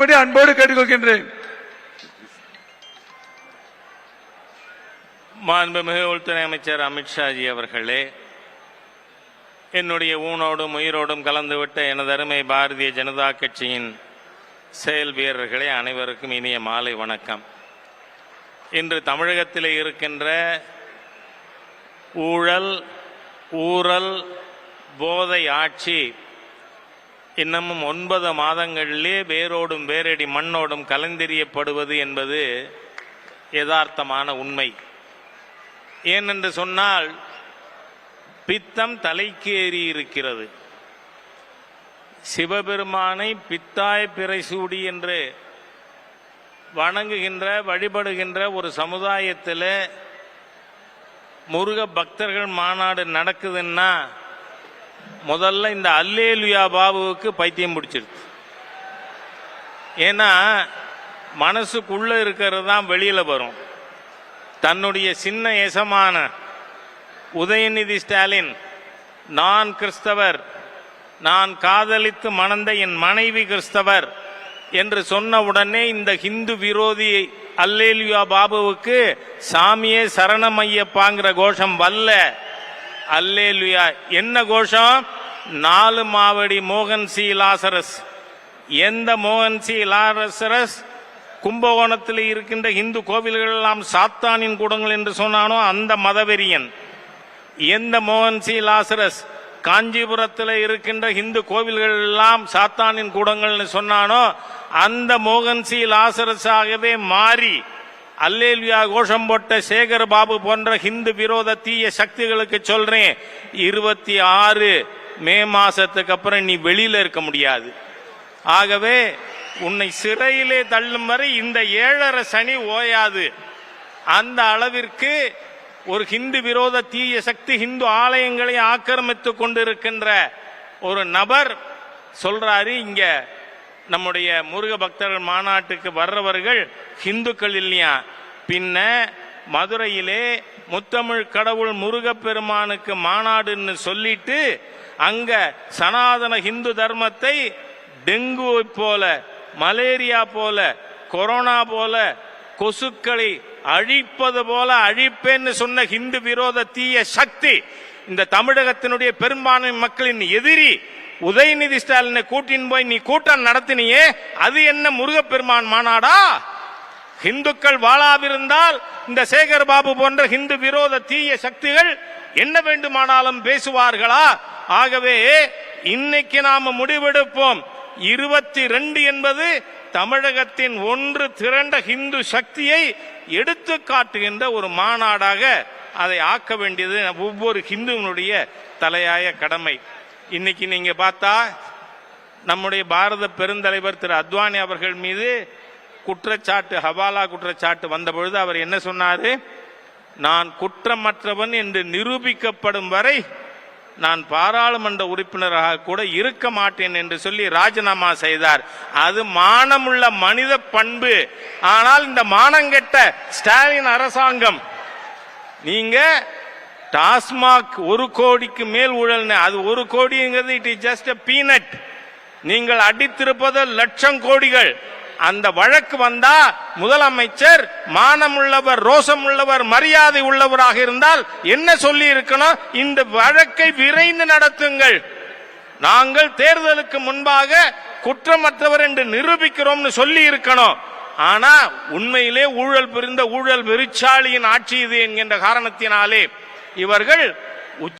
படி அன்போடு கேட்டுக்கொள்கின்றேன். மாண்புமிகு உள்துறை அமைச்சர் அமித்ஷாஜி அவர்களே என்னுடைய ஊனோடும் உயிரோடும் கலந்துவிட்ட எனது அருமை பாரதிய ஜனதா கட்சியின் செயல் வீரர்களே அனைவருக்கும் இனிய மாலை வணக்கம். இன்று தமிழகத்தில் இருக்கின்ற ஊழல் ஊரல் போதை ஆட்சி இன்னமும் ஒன்பது மாதங்களிலே வேரோடும் வேரடி மண்ணோடும் கலந்தெறியப்படுவது என்பது யதார்த்தமான உண்மை. ஏனென்று சொன்னால் பித்தம் தலைக்கு ஏறி இருக்கிறது. சிவபெருமானை பித்தாய் பிறைசூடி என்று வணங்குகின்ற வழிபடுகின்ற ஒரு சமுதாயத்தில் முருக பக்தர்கள் மாநாடு நடக்குதுன்னா முதல்ல இந்த அல்லேலுயா பாபுவுக்கு பைத்தியம் பிடிச்சிருது ஏன்னா மனசுக்குள்ள இருக்கிறது தான் வெளியில வரும். தன்னுடைய சின்ன எசமான உதயநிதி ஸ்டாலின் நான் கிறிஸ்தவர் நான் காதலித்து மணந்த என் மனைவி கிறிஸ்தவர் என்று சொன்ன உடனே இந்த ஹிந்து விரோதி அல்லேலியா பாபுவுக்கு சாமியே சரணமையப்பாங்கிற கோஷம் வல்ல அல்லேலுயா. என்ன கோஷம்? நாலு மாவடி மோகன் சி. லாசரஸ். எந்த மோகன் சி. லாசரஸ் கும்பகோணத்தில் இருக்கின்ற இந்து கோவில்கள் எல்லாம் சாத்தானின் கூடங்கள் என்று சொன்னானோ அந்த மதவெறியன். எந்த மோகன் சி. லாசரஸ் காஞ்சிபுரத்தில் இருக்கின்ற இந்து கோவில்கள் எல்லாம் சாத்தானின் கூடங்கள்னு சொன்னானோ அந்த மோகன் சி. லாசரஸாகவே மாறி அல்லேல்வியா கோஷம் போட்ட சேகர் பாபு போன்ற ஹிந்து விரோத தீய சக்திகளுக்கு சொல்றேன். இருபத்தி ஆறு மே மாசத்துக்கு அப்புறம் நீ வெளியில இருக்க முடியாது. ஆகவே உன்னை சிறையிலே தள்ளும் வரை இந்த ஏழரை சனி ஓயாது. அந்த அளவிற்கு ஒரு ஹிந்து விரோத தீய சக்தி ஹிந்து ஆலயங்களை ஆக்கிரமித்து கொண்டிருக்கின்ற ஒரு நபர் சொல்றாரு இங்க நம்முடைய முருக பக்தர்கள் மாநாட்டுக்கு வர்றவர்கள் ஹிந்துக்கள் இல்லையா? பின்ன மதுரையிலே முத்தமிழ் கடவுள் முருகப்பெருமானுக்கு மாநாடுன்னு சொல்லிட்டு அங்க சனாதன ஹிந்து தர்மத்தை டெங்கு போல மலேரியா போல கொரோனா போல கொசுக்களை அழிப்பது போல அழிப்பேன்னு சொன்ன ஹிந்து விரோத தீய சக்தி இந்த தமிழகத்தினுடைய பெரும்பான்மை மக்களின் எதிரி உதயநிதி ஸ்டாலினை கூட்டின்னு போய் நீ கூட்டம் நடத்தினியே அது என்ன முருகப்பெருமான் மாநாடா? இந்துக்கள் வாழாவிருந்தால் இந்த சேகர் பாபு போன்ற ஹிந்து விரோத தீய சக்திகள் என்ன வேண்டுமானாலும் பேசுவார்களா? ஆகவே இன்னைக்கு நாம முடிவெடுப்போம். இருபத்தி ரெண்டு என்பது தமிழகத்தின் ஒன்று திரண்ட ஹிந்து சக்தியை எடுத்து காட்டுகின்ற ஒரு மாநாடாக அதை ஆக்க வேண்டியது ஒவ்வொரு ஹிந்துவனுடைய தலையாய கடமை. இன்னைக்கு நீங்க பார்த்தா நம்முடைய பாரத பெருந்தலைவர் திரு அத்வானி அவர்கள் மீது குற்றச்சாட்டு ஹவாலா குற்றச்சாட்டு வந்த பொழுது அவர் என்ன சொன்னார்? நான் குற்றமற்றவன் என்று நிரூபிக்கப்படும் வரை நான் பாராளுமன்ற உறுப்பினராக கூட இருக்க மாட்டேன் என்று சொல்லி ராஜினாமா செய்தார். அது மானமுள்ள மனித பண்பு. ஆனால் இந்த மானங்கெட்ட ஸ்டாலின் அரசாங்கம் நீங்க டாஸ்மாக் ஒரு கோடிக்கு மேல் ஊழல்னு அது ஒரு கோடிங்கிறது இட் இஸ் ஜஸ்ட் பீனட் நீங்கள் அடித்திருப்பது லட்சம் கோடிகள். அந்த வழக்கு வந்தா முதலமைச்சர் மானமுள்ளவர் ரோசமுள்ளவர் மரியாதை உள்ளவராக இருந்தால் என்ன சொல்லி இருக்கணும்? இந்த வழக்கை விரைந்து நடத்துங்கள். நாங்கள் தேர்தலுக்கு முன்பாக குற்றமற்றவர் என்று நிரூபிக்கிறோம்னு சொல்லி இருக்கணும். ஆனா உண்மையிலே ஊழல் புரிந்த ஊழல் வெறிச்சாளியின் ஆட்சி இது என்கின்ற காரணத்தினாலே இவர்கள்